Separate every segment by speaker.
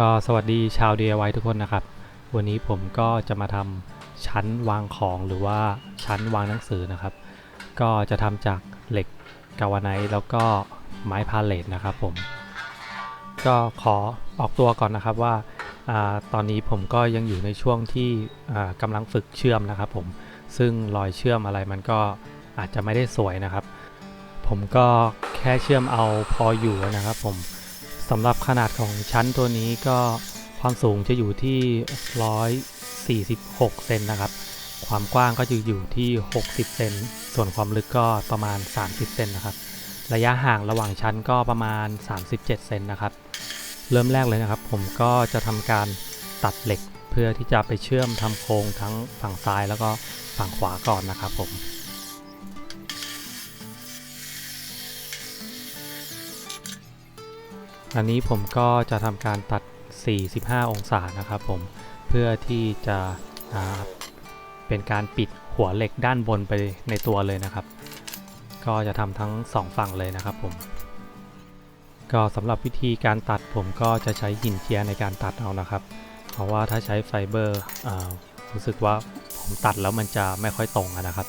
Speaker 1: ก็สวัสดีชาว DIY ทุกคนนะครับ วันนี้ผมก็จะมาทำชั้นวางของหรือว่าชั้นวางหนังสือนะครับ ก็จะทำจากเหล็กกาวาไนท์แล้วก็ไม้พาเลตนะครับผม ก็ขอออกตัวก่อนนะครับว่าอตอนนี้ผมก็ยังอยู่ในช่วงที่อ่ากำลังฝึกเชื่อมนะครับผม ซึ่งรอยเชื่อมอะไรมันก็อาจจะไม่ได้สวยนะครับ ผมก็แค่เชื่อมเอาพออยู่นะครับผม สำหรับขนาดของชั้นตัวนี้ก็ความสูงจะอยู่ที่ 146 เซนนะครับ ความกว้างก็จะอยู่ที่ 60 เซน ส่วนความลึกก็ประมาณ 30 เซนนะครับ ระยะห่างระหว่างชั้นก็ประมาณ 37 เซนนะครับ เริ่มแรกเลยนะครับ ผมก็จะทำการตัดเหล็กเพื่อที่จะไปเชื่อมทำโครงทั้งฝั่งซ้ายแล้วก็ฝั่งขวาก่อนนะครับผม อันนี้ผมก็จะทำการตัด 45 องศานะครับผม เพื่อที่จะเป็นการปิดหัวเหล็กด้านบนไปในตัวเลยนะครับ ก็จะทำทั้งสองฝั่งเลยนะครับผม ก็สำหรับวิธีการตัดผมก็จะใช้หินเจียในการตัดเอานะครับ เพราะว่าถ้าใช้ไฟเบอร์อ่ารู้สึกว่าผมตัดแล้วมันจะไม่ค่อยตรงอะนะครับ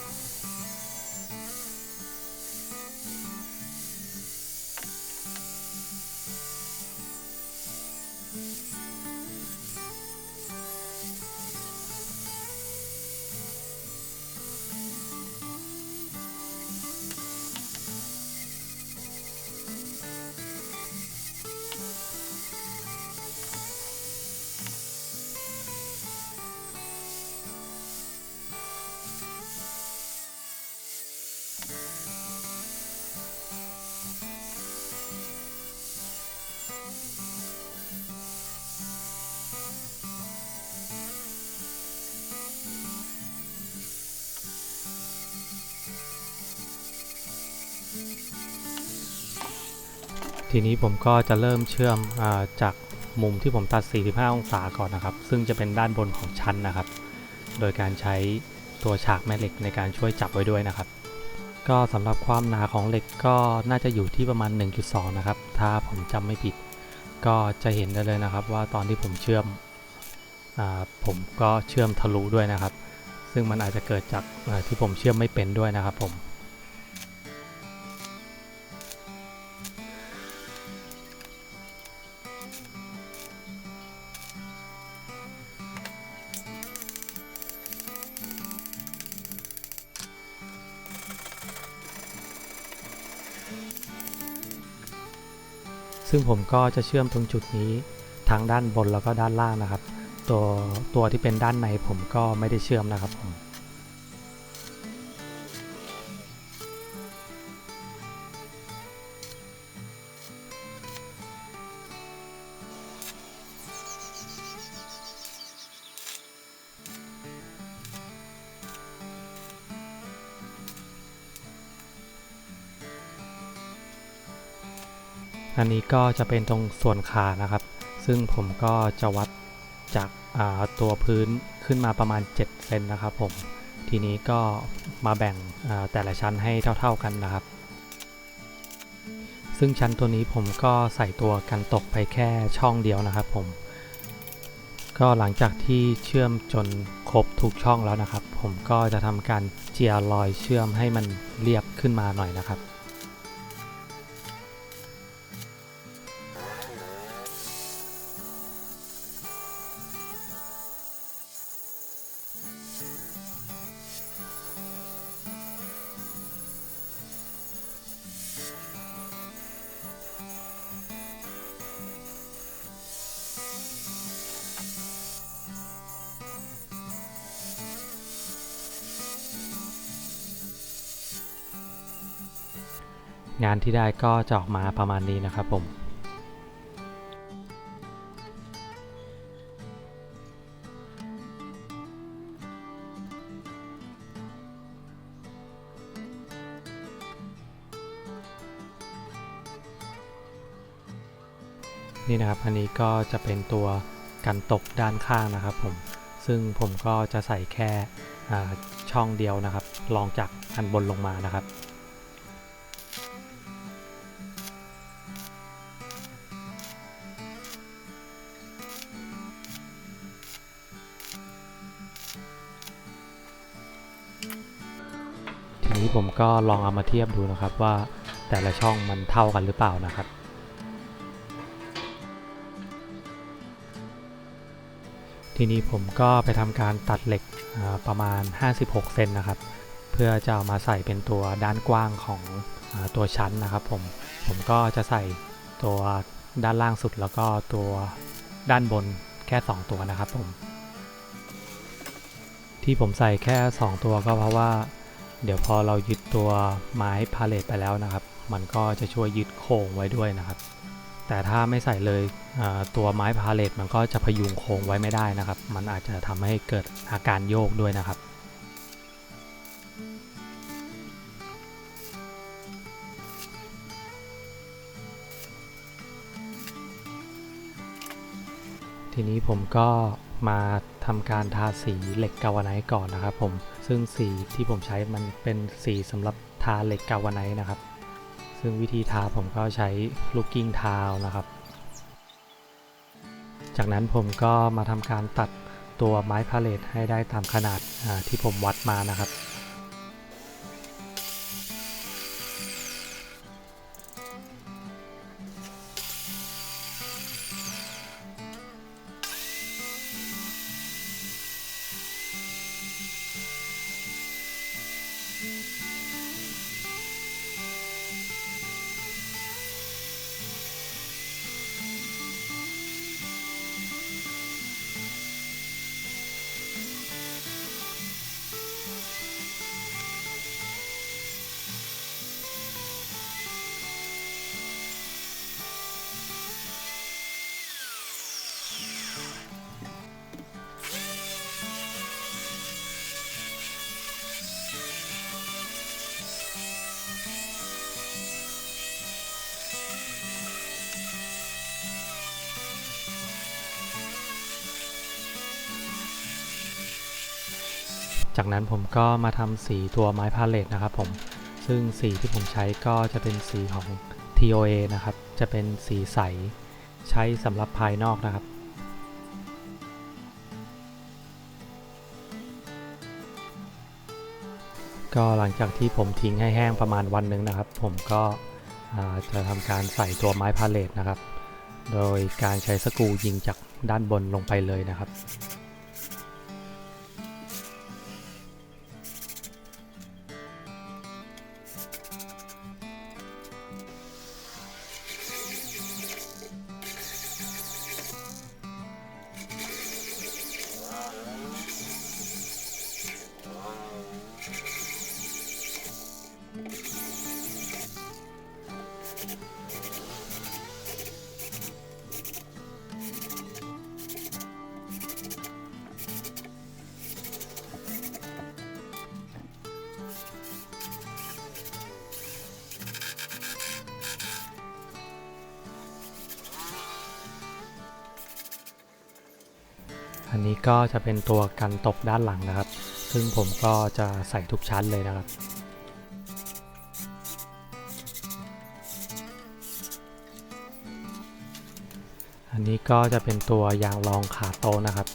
Speaker 1: ทีนี้ผมก็จะเริ่มเชื่อมอาจากมุมที่ผมตัด 45 องศาก่อนนะครับ ซึ่งจะเป็นด้านบนของชั้นนะครับ โดยการใช้ตัวฉากแม่เหล็กในการช่วยจับไว้ด้วยนะครับ ก็สำหรับความหนาของเหล็กก็น่าจะอยู่ที่ประมาณ 1.2 นะครับ ถ้าผมจำไม่ผิด ก็จะเห็นได้เลยนะครับ ว่าตอนที่ผมเชื่อมอผมก็เชื่อมทะลุด้วยนะครับ ซึ่งมันอาจจะเกิดจากที่ผมเชื่อมไม่เป็นด้วยนะครับผม ซึ่งผมก็จะเชื่อมตรงจุดนี้ทางด้านบนแล้วก็ด้านล่างนะครับ ตัวตัวที่เป็นด้านในผมก็ไม่ได้เชื่อมนะครับผม อันนี้ก็จะเป็นตรงส่วนขานะครับ ซึ่งผมก็จะวัดจากาตัวพื้นขึ้นมาประมาณ 7 เซนนะครับผม ทีนี้ก็มาแบ่งแต่ละชั้นให้เท่า ๆกันนะครับ ซึ่งชั้นตัวนี้ผมก็ใส่ตัวกันตกไปแค่ช่องเดียวนะครับผม ก็หลังจากที่เชื่อมจนครบทุกช่องแล้วนะครับ ผมก็จะทำการเจียรอยเชื่อมให้มันเรียบขึ้นมาหน่อยนะครับ งานที่ได้ก็จะออกมาประมาณนี้นะครับผมนี่นะครับอันนี้ก็จะเป็นตัวกันตกด้านข้างนะครับผมซึ่งผมก็จะใส่แค่ช่องเดียวนะครับ ลองจากอันบนลงมานะครับ นี้ผมก็ลองเอามาเทียบดูนะครับว่าแต่ละช่องมันเท่ากันหรือเปล่านะครับ ทีนี้ผมก็ไปทำการตัดเหล็กประมาณ 56 เซนนะครับ เพื่อจะเอามาใส่เป็นตัวด้านกว้างของอตัวชั้นนะครับผม ผมก็จะใส่ตัวด้านล่างสุดแล้วก็ตัวด้านบนแค่ 2 ตัวนะครับผม ที่ผมใส่แค่ 2 ตัวก็เพราะว่า เดี๋ยวพอเรายึดตัวไม้พาเลทไปแล้วนะครับ มันก็จะช่วยยึดโครงไว้ด้วยนะครับ แต่ถ้าไม่ใส่เลยตัวไม้พาเลทมันก็จะพยุงโครงไว้ไม่ได้นะครับ มันอาจจะทำให้เกิดอาการโยกด้วยนะครับทีนี้ผมก็มา ทำการทาสีเหล็กกาวไนก่อนนะครับผม ซึ่งสีที่ผมใช้มันเป็นสีสำหรับทาเหล็กกาวไนนะครับ ซึ่งวิธีทาผมก็ใช้ลูกกิ้งทาวนะครับ จากนั้นผมก็มาทำการตัดตัวไม้พาเลทให้ได้ตามขนาดที่ผมวัดมานะครับ จากนั้นผมก็มาทำสีตัวไม้พาเลทนะครับผม ซึ่งสีที่ผมใช้ก็จะเป็นสีของ TOA นะครับ จะเป็นสีใส ใช้สำหรับภายนอกนะครับก็หลังจากที่ผมทิ้งให้แห้งประมาณวันหนึ่งนะครับ ผมก็จะทำการใส่ตัวไม้พาเลทนะครับ โดยการใช้สกูยิงจากด้านบนลงไปเลยนะครับ นี้ก็จะเป็นตัวกันตกด้านหลังนะครับ ซึ่งผมก็จะใส่ทุกชั้นเลยนะครับอันนี้ก็จะเป็นตัวยางรองขาโตะนะครับ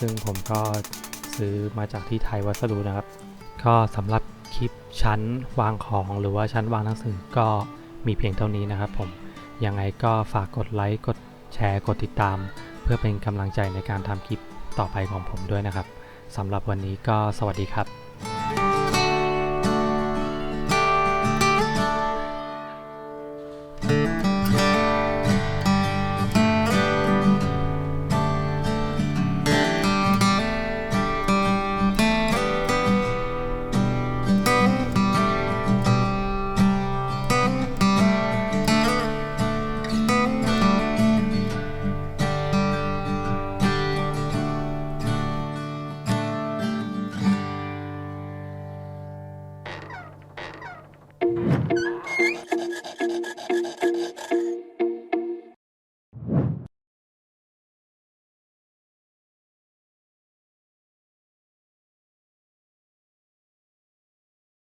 Speaker 1: ซึ่งผมก็ซื้อมาจากที่ไทยวัสดุนะครับ ก็สำหรับคลิปชั้นวางของหรือว่าชั้นวางหนังสือก็มีเพียงเท่านี้นะครับผม ยังไงก็ฝากกดไลค์ กดแชร์ กดติดตาม เพื่อเป็นกำลังใจในการทำคลิป ต่อไปของผมด้วยนะครับสำหรับวันนี้ก็สวัสดีครับ